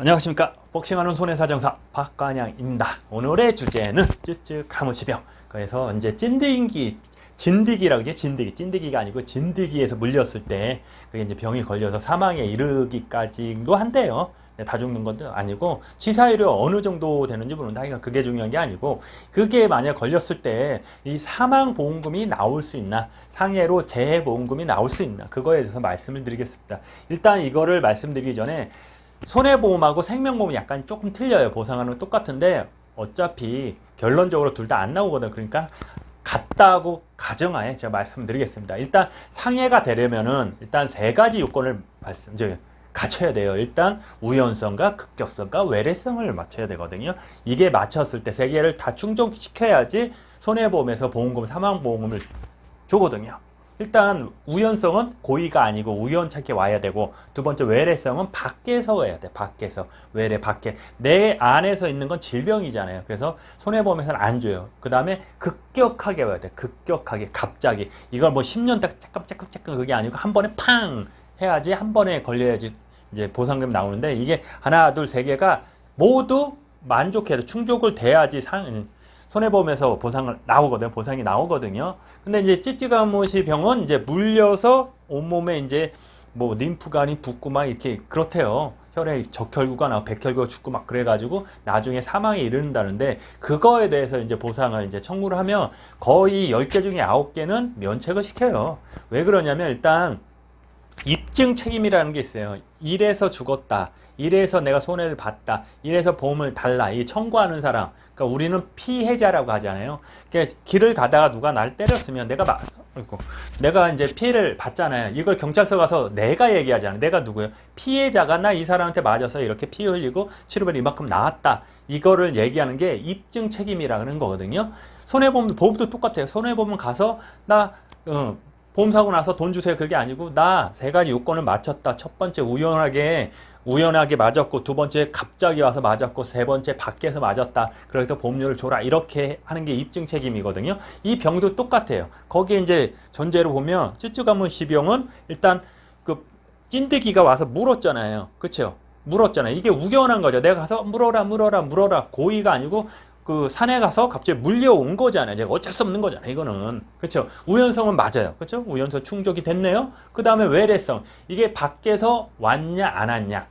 안녕하십니까. 복싱하는 손해사정사 박관양입니다. 오늘의 주제는 쯔쯔 가무시병. 그래서 이제 찐득이 진드기라고 이게 진드기 찐드기가 아니고 진드기에서 물렸을 때 그게 이제 병이 걸려서 사망에 이르기까지도 한대요. 네, 다 죽는 것도 아니고 치사율이 어느 정도 되는지 모른다. 그러니까 그게 중요한 게 아니고 그게 만약 걸렸을 때 이 사망 보험금이 나올 수 있나? 상해로 재해 보험금이 나올 수 있나? 그거에 대해서 말씀을 드리겠습니다. 일단 이거를 말씀드리기 전에 손해보험하고 생명보험이 약간 조금 틀려요. 보상하는 건 똑같은데 어차피 결론적으로 둘 다 안 나오거든. 그러니까 같다고 가정하에 제가 말씀드리겠습니다. 일단 상해가 되려면은 일단 세 가지 요건을 말씀 이제 갖춰야 돼요. 일단 우연성과 급격성과 외래성을 맞춰야 되거든요. 이게 맞췄을 때 세 개를 다 충족시켜야지 손해보험에서 보험금 사망보험을 주거든요. 일단 우연성은 고의가 아니고 우연찮게 와야 되고 두 번째 외래성은 밖에서 와야 돼 밖에서. 외래 밖에. 내 안에서 있는 건 질병이잖아요. 그래서 손해보험에서는 안 줘요. 그 다음에 급격하게 와야 돼 급격하게 갑자기. 이걸 뭐 10년 딱 짝깜짝깜짝 그게 아니고 한 번에 팡 해야지 한 번에 걸려야지 이제 보상금 나오는데 이게 하나 둘 세 개가 모두 만족해도 충족을 돼야지 상 손해보험에서 보상을 나오거든요. 보상이 나오거든요. 근데 이제 찌찌가무시 병은 이제 물려서 온몸에 이제 뭐 림프관이 붓고 막 이렇게 그렇대요. 혈액 적혈구가 나고 백혈구가 죽고 막 그래가지고 나중에 사망에 이르는다는데 그거에 대해서 이제 보상을 이제 청구를 하면 거의 10개 중에 9개는 면책을 시켜요. 왜 그러냐면 일단 입증 책임이라는 게 있어요. 이래서 죽었다. 이래서 내가 손해를 봤다. 이래서 보험을 달라. 이 청구하는 사람. 그러니까 우리는 피해자라고 하잖아요. 그러니까 길을 가다가 누가 날 때렸으면 내가 막 아이고, 내가 이제 피해를 봤잖아요. 이걸 경찰서 가서 내가 얘기하잖아요. 내가 누구예요? 피해자가 나 이 사람한테 맞아서 이렇게 피 흘리고 치료비를 이만큼 나왔다. 이거를 얘기하는 게 입증 책임이라는 거거든요. 손해보험 보험도 똑같아요. 손해보험 가서 나 어, 보험 사고 나서 돈 주세요. 그게 아니고 나 세 가지 요건을 맞췄다. 첫 번째 우연하게 우연하게 맞았고 두 번째 갑자기 와서 맞았고 세 번째 밖에서 맞았다. 그래서 보험료를 줘라. 이렇게 하는 게 입증 책임이거든요. 이 병도 똑같아요. 거기에 이제 전제로 보면 쯔쯔 가문 시병은 일단 그 찐득이가 와서 물었잖아요. 그렇죠? 물었잖아요. 이게 우연한 거죠. 내가 가서 물어라 물어라 물어라 고의가 아니고 그 산에 가서 갑자기 물려온 거잖아요. 제가 어쩔 수 없는 거잖아요. 이거는 그렇죠. 우연성은 맞아요. 그렇죠. 우연성 충족이 됐네요. 그 다음에 외래성 이게 밖에서 왔냐 안 왔냐,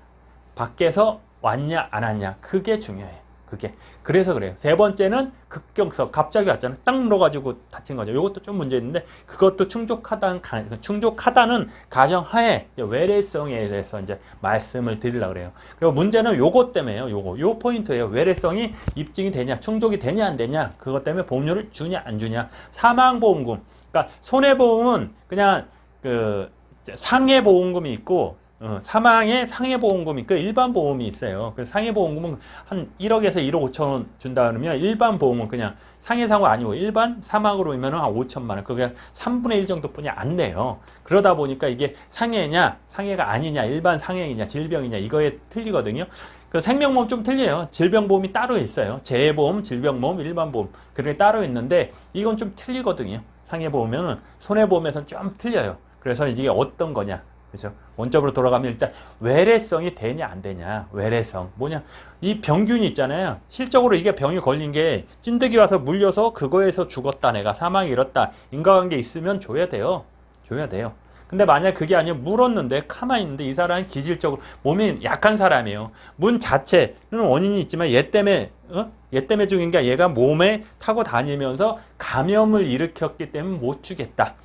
밖에서 왔냐 안 왔냐 그게 중요해요. 그게 그래서 그래요. 세 번째는 급경성 갑자기 왔잖아요. 딱 물어가지고 다친 거죠. 이것도 좀 문제 있는데 그것도 충족하다는 가- 충족하다는 가정하에 외래성에 대해서 이제 말씀을 드리려고 그래요. 그리고 문제는 요것 때문에요. 요거 요 포인트예요. 외래성이 입증이 되냐, 충족이 되냐 안 되냐 그것 때문에 보험료를 주냐 안 주냐. 사망보험금 그러니까 손해보험은 그냥 그 상해보험금이 있고 어, 사망에 상해보험금이 있고 일반 보험이 있어요. 그 상해보험금은 한 1억에서 1억 5천 원 준다 그러면 일반 보험은 그냥 상해사고 아니고 일반 사망으로 오면 한 5천만 원. 그게 3분의 1 정도뿐이 안 돼요. 그러다 보니까 이게 상해냐 상해가 아니냐 일반 상해이냐 질병이냐 이거에 틀리거든요. 그 생명보험 좀 틀려요. 질병보험이 따로 있어요. 재해보험, 질병보험, 일반보험 그게 따로 있는데 이건 좀 틀리거든요. 상해보험은 손해보험에서는 좀 틀려요. 그래서 이게 어떤 거냐 그죠? 원점으로 돌아가면 일단 외래성이 되냐 안 되냐. 외래성. 뭐냐? 이 병균이 있잖아요. 실적으로 이게 병이 걸린 게 찐득이 와서 물려서 그거에서 죽었다 내가 사망이 이렇다 인과관계 있으면 줘야 돼요. 줘야 돼요. 근데 만약 그게 아니면 물었는데 가만히 있는데 이 사람은 기질적으로 몸이 약한 사람이에요. 문 자체는 원인이 있지만 얘 때문에 어? 얘 때문에 죽인 게 얘가 몸에 타고 다니면서 감염을 일으켰기 때문에 못 주겠다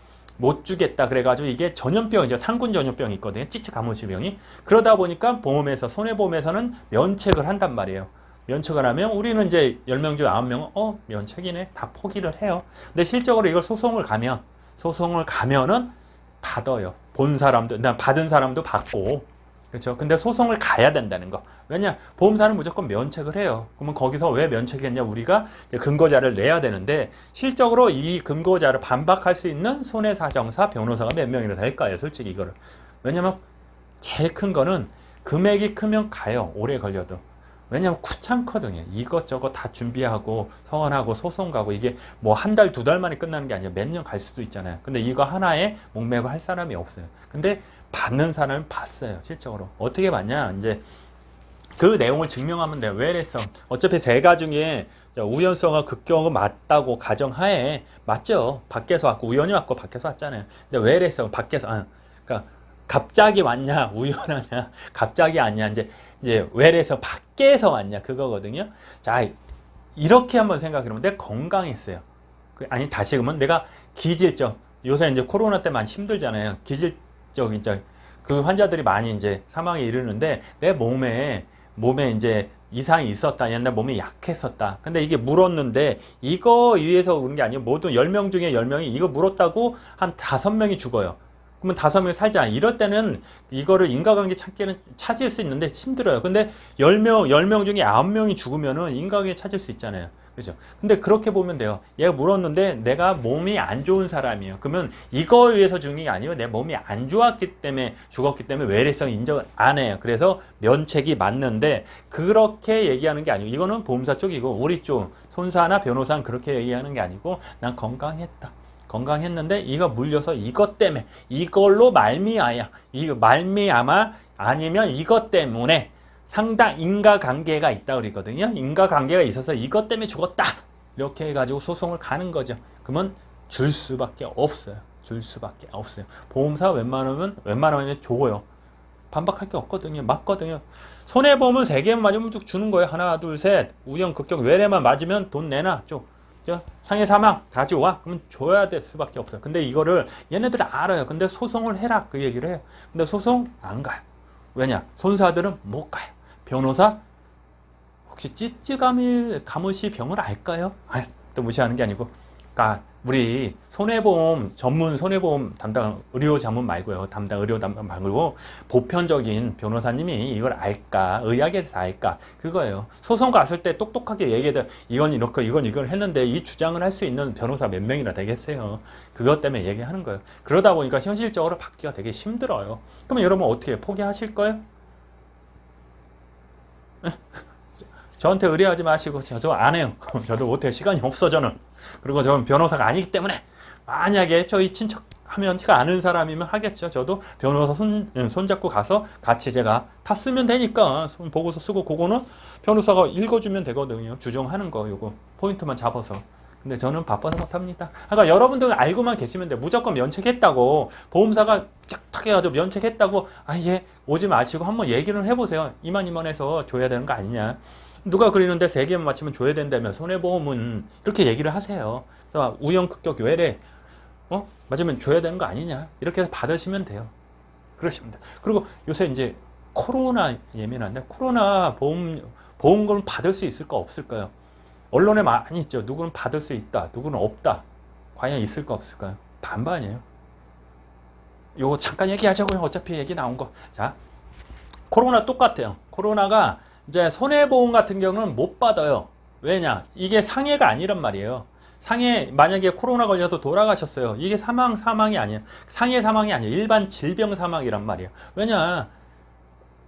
못 주겠다 그래가지고 이게 전염병이죠 상군 전염병이 있거든요. 찌찌 가무시병이. 그러다 보니까 보험에서 손해보험에서는 면책을 한단 말이에요. 면책을 하면 우리는 이제 10명 중 9명은 어 면책이네. 다 포기를 해요. 근데 실적으로 이걸 소송을 가면 소송을 가면은 받아요. 본 사람도 나 받은 사람도 받고 그렇죠? 근데 소송을 가야 된다는 거. 왜냐? 보험사는 무조건 면책을 해요. 그러면 거기서 왜 면책했냐? 우리가 근거자를 내야 되는데 실적으로 이 근거자를 반박할 수 있는 손해사정사 변호사가 몇 명이나 될까요? 솔직히 이거를. 왜냐면 제일 큰 거는 금액이 크면 가요. 오래 걸려도. 왜냐면 귀찮거든요. 이것저것 다 준비하고 서원하고 소송 가고 이게 뭐 한 달 두 달 만에 끝나는 게 아니라 몇 년 갈 수도 있잖아요. 근데 이거 하나에 목매고 할 사람이 없어요. 근데 받는 사람은 봤어요 실적으로 어떻게 봤냐 이제 그 내용을 증명하면 돼요. 외래성. 어차피 세 가 중에 우연성과 극경은 맞다고 가정하에 맞죠. 밖에서 왔고 우연히 왔고 밖에서 왔잖아요. 근데 외래성 밖에서 아, 그러니까 갑자기 왔냐 우연하냐 갑자기 왔냐 이제 이제 외래성 밖에서 왔냐 그거거든요. 자 이렇게 한번 생각해 보면 내가 건강했어요. 그- 아니 다시 그러면 내가 기질적 요새 이제 코로나 때 많이 힘들잖아요. 기질 적 이제 그 환자들이 많이 이제 사망에 이르는데 내 몸에 몸에 이제 이상이 있었다. 옛날 몸이 약했었다. 근데 이게 물었는데 이거 위해서 그런 게 아니에요. 모든 10명 중에 10명이 이거 물었다고 한 5명이 죽어요. 그러면 5명이 살지 않아요. 이럴 때는 이거를 인과관계 찾기는 찾을 수 있는데 힘들어요. 근데 10명, 10명 중에 9명이 죽으면은 인과관계 찾을 수 있잖아요. 그죠? 근데 그렇게 보면 돼요. 얘가 물었는데 내가 몸이 안 좋은 사람이에요. 그러면 이거에 의해서 죽는 게 아니에요. 내 몸이 안 좋았기 때문에 죽었기 때문에 외래성 인정을 안 해요. 그래서 면책이 맞는데 그렇게 얘기하는 게 아니고 이거는 보험사 쪽이고 우리 쪽 손사나 변호사는 그렇게 얘기하는 게 아니고 난 건강했다. 건강했는데 이거 물려서 이것 때문에 이걸로 말미암아 이거 말미암아 아니면 이것 때문에 상당 인과관계가 있다 그러거든요. 인과관계가 있어서 이것 때문에 죽었다. 이렇게 해가지고 소송을 가는 거죠. 그러면 줄 수밖에 없어요. 줄 수밖에 없어요. 보험사 웬만하면 웬만하면 줘요. 반박할 게 없거든요. 맞거든요. 손해보험은 세 개만 맞으면 쭉 주는 거예요. 하나, 둘, 셋. 우연, 극경, 외래만 맞으면 돈 내놔. 쭉. 저 상해 사망 가져와. 그러면 줘야 될 수밖에 없어요. 근데 이거를 얘네들은 알아요. 근데 소송을 해라. 그 얘기를 해요. 근데 소송 안 가요. 왜냐? 손사들은 못 가요. 변호사 혹시 찌찌가미 가무시 병을 알까요? 아, 또 무시하는 게 아니고, 그러니까 우리 손해보험 전문 손해보험 담당 의료 자문 말고요, 담당 의료 담당 말고 보편적인 변호사님이 이걸 알까, 의학에 대해서 알까 그거예요. 소송 갔을 때 똑똑하게 얘기해도 이건 이렇고 이건 이걸 했는데 이 주장을 할 수 있는 변호사 몇 명이나 되겠어요. 그것 때문에 얘기하는 거예요. 그러다 보니까 현실적으로 받기가 되게 힘들어요. 그러면 여러분 어떻게? 포기하실 거예요? 저한테 의뢰하지 마시고 저도 안 해요. 저도 못해요. 시간이 없어 저는. 그리고 저는 변호사가 아니기 때문에 만약에 저희 친척 하면 제가 아는 사람이면 하겠죠. 저도 변호사 손, 응, 손잡고 가서 같이 제가 다 쓰면 되니까 손 보고서 쓰고 그거는 변호사가 읽어주면 되거든요. 주정하는 거 요거 포인트만 잡아서. 근데 저는 바빠서 못합니다. 그러니까 여러분들 알고만 계시면 돼. 무조건 면책했다고 보험사가 탁 해가지고 면책했다고 아예 오지 마시고 한번 얘기를 해보세요. 이만 이만 해서 줘야 되는 거 아니냐. 누가 그리는데 세 개만 맞추면 줘야 된다며 손해보험은 이렇게 얘기를 하세요. 그래서 우연 극격 외래 어 맞으면 줘야 되는 거 아니냐 이렇게 해서 받으시면 돼요. 돼. 그리고 요새 이제 코로나 예민한데 코로나 보험 보험금을 받을 수 있을까 없을까요? 언론에 많이 있죠. 누구는 받을 수 있다, 누구는 없다. 과연 있을까 없을까요? 반반이에요. 요거 잠깐 얘기하자고요. 어차피 얘기 나온 거. 자, 코로나 똑같아요. 코로나가 이제 손해보험 같은 경우는 못 받아요. 왜냐? 이게 상해가 아니란 말이에요. 상해 만약에 코로나 걸려서 돌아가셨어요. 이게 사망 사망이 아니에요. 상해 사망이 아니에요. 일반 질병 사망이란 말이에요. 왜냐?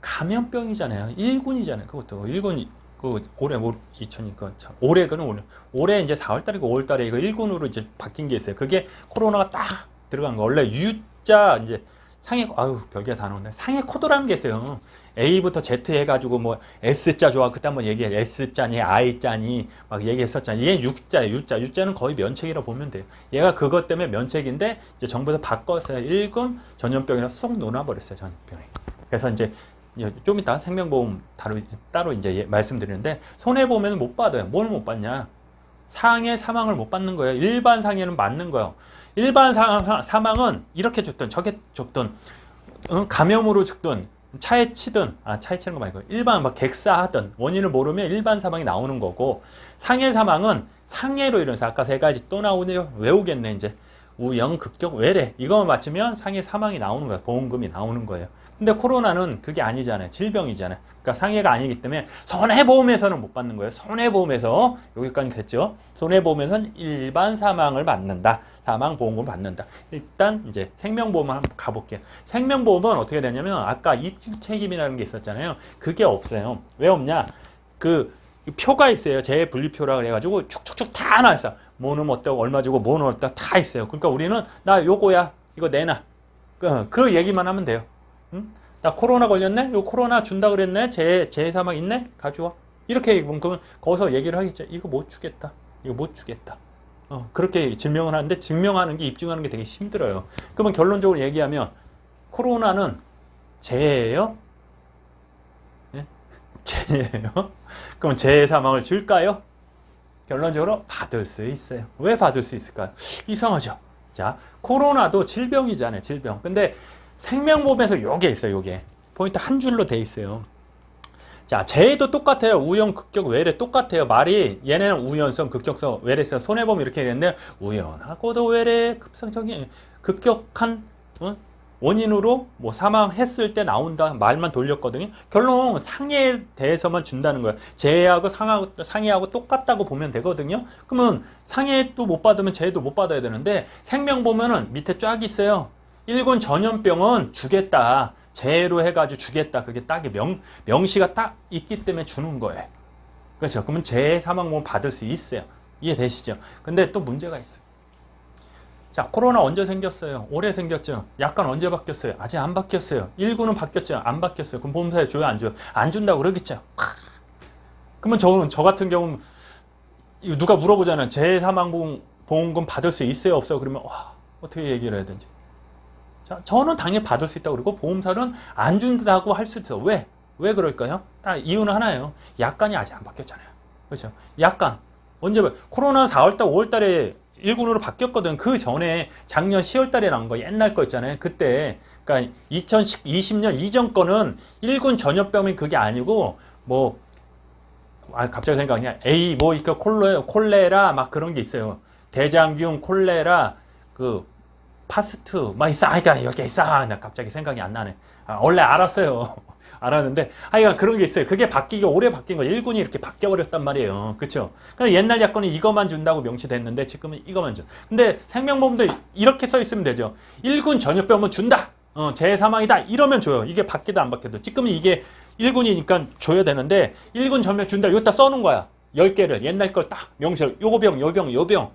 감염병이잖아요. 1군이잖아요. 그것도 1군 그 올해 올 2000이니까 올해 그는 올해 올해 이제 4월 달이고 5월 달에 이거 1군으로 이제 바뀐 게 있어요. 그게 코로나가 딱 들어간 거. 원래 U자 이제 상해 아유 별게 다 나오네. 상해 코드라는 게 있어요. A부터 Z 해가지고 뭐 S자 좋아 그때 한번 얘기해 S자니 I자니 막 얘기했었잖아. 얘 6자예요. U자. U자는 거의 면책이라 고 보면 돼요. 얘가 그것 때문에 면책인데 이제 정부에서 바꿨어요. 1군 전염병이라 쏙 놓아버렸어요. 전염병이. 그래서 이제 좀 이따 생명보험 따로, 따로 이제 예- 말씀드리는데 손해보험에는 못 받아요. 뭘 못 받냐? 상해 사망을 못 받는 거예요. 일반 상해는 맞는 거예요. 일반 사, 사망은 이렇게 죽든 저게 죽든 어, 감염으로 죽든 차에 치든 아 차에 치는 거 말고 일반 막 객사하든 원인을 모르면 일반 사망이 나오는 거고 상해 사망은 상해로 인해서 아까 세 가지 또 나오네요. 외우겠네 이제 우영 극적 외래 이거만 맞추면 상해 사망이 나오는 거예요. 보험금이 나오는 거예요. 근데 코로나는 그게 아니잖아요. 질병이잖아요. 그러니까 상해가 아니기 때문에 손해보험에서는 못 받는 거예요. 손해보험에서 여기까지 됐죠. 손해보험에서는 일반 사망을 받는다. 사망보험금을 받는다. 일단 이제 생명보험을 한번 가볼게요. 생명보험은 어떻게 되냐면 아까 입증 책임이라는 게 있었잖아요. 그게 없어요. 왜 없냐? 그 표가 있어요. 재 분리표라 그래가지고 쭉쭉쭉 다 나왔어. 뭐는 어떠고 얼마 주고 뭐는 어떠고 다 있어요. 그러니까 우리는 나 요거야 이거 내놔. 그, 그 얘기만 하면 돼요. 응? 나 코로나 걸렸네? 요 코로나 준다 그랬네? 재, 재사망 있네? 가져와. 이렇게 얘기하면 그러면 거기서 얘기를 하겠죠. 이거 못 주겠다. 이거 못 주겠다. 어, 그렇게 증명을 하는데 증명하는 게 입증하는 게 되게 힘들어요. 그러면 결론적으로 얘기하면 코로나는 재예요? 예? 재예요? 그럼 재 사망을 줄까요? 결론적으로 받을 수 있어요. 왜 받을 수 있을까요? 이상하죠. 자, 코로나도 질병이잖아요. 질병. 근데 생명보험에서 요게 있어요. 요게 포인트 한 줄로 돼 있어요. 자, 재해도 똑같아요. 우연, 극격, 외래 똑같아요. 말이 얘네는 우연성, 극격성, 외래성, 손해보험 이렇게 있는데 우연하고도 외래 급성적인 급격한 어? 원인으로 뭐 사망했을 때 나온다 말만 돌렸거든요. 결론 상해에 대해서만 준다는 거예요. 재해하고 상하고, 상해하고 똑같다고 보면 되거든요. 그러면 상해도 못 받으면 재해도 못 받아야 되는데 생명 보면은 밑에 쫙 있어요. 일군 전염병은 주겠다. 재해로 해가지고 주겠다. 그게 딱이 명, 명시가 딱 있기 때문에 주는 거예요. 그렇죠. 그러면 재해 사망보험 받을 수 있어요. 이해되시죠? 근데 또 문제가 있어요. 자, 코로나 언제 생겼어요? 올해 생겼죠? 약간 언제 바뀌었어요? 아직 안 바뀌었어요. 1구는 바뀌었죠? 안 바뀌었어요. 그럼 보험사에 줘요? 안 줘요? 안 준다고 그러겠죠? 크. 그러면 저, 저 같은 경우는 누가 물어보잖아요. 재해 사망보험금 받을 수 있어요? 없어요? 그러면 와, 어떻게 얘기를 해야 되지? 자, 저는 당연히 받을 수 있다고 그러고 보험사는 안 준다고 할 수 있어. 왜? 왜 그럴까요? 딱 이유는 하나예요. 약관이 아직 안 바뀌었잖아요. 그렇죠? 약관. 언제 봐- 코로나 4월달, 5월달에 1군으로 바뀌었거든. 그 전에 작년 10월달에 나온 거 옛날 거 있잖아요. 그때 그러니까 2020년 이전 거는 1군 전염병이 그게 아니고 뭐 아, 갑자기 생각이 나. A 뭐 이거 콜레 콜레라 막 그런 게 있어요. 대장균, 콜레라, 그 파스트. 아, 그러니까 여기 있어. 아, 나 갑자기 생각이 안 나네. 아, 원래 알았어요. 알았는데 하여간 그런 게 있어요. 그게 바뀌기 오래 바뀐 거 1군이 이렇게 바뀌어 버렸단 말이에요. 그렇죠? 근데 옛날 약관은 이것만 준다고 명시됐는데 지금은 이것만 줘. 근데 생명보험도 이렇게 써 있으면 되죠. 1군 전염병은 준다. 어, 재사망이다. 이러면 줘요. 이게 바뀌도 안 바뀌도. 지금은 이게 1군이니까 줘야 되는데 1군 전염 준다. 여기다 써놓은 거야. 10개를 옛날 걸 딱 명시를 요거 병, 요 병, 요 병.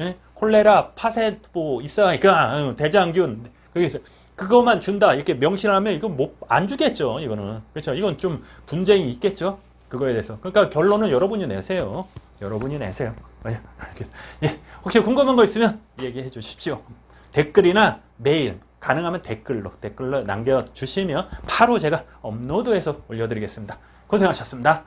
예? 콜레라, 파세포 있으니까 어, 대장균. 그게 있어. 그것만 준다. 이렇게 명시를 하면 이건 못 안 주겠죠 이거는. 그렇죠? 이건 좀 분쟁이 있겠죠? 그거에 대해서. 그러니까 결론은 여러분이 내세요. 여러분이 내세요. 예, 예, 혹시 궁금한 거 있으면 얘기해 주십시오. 댓글이나 메일. 가능하면 댓글로 댓글로 남겨주시면 바로 제가 업로드해서 올려드리겠습니다. 고생하셨습니다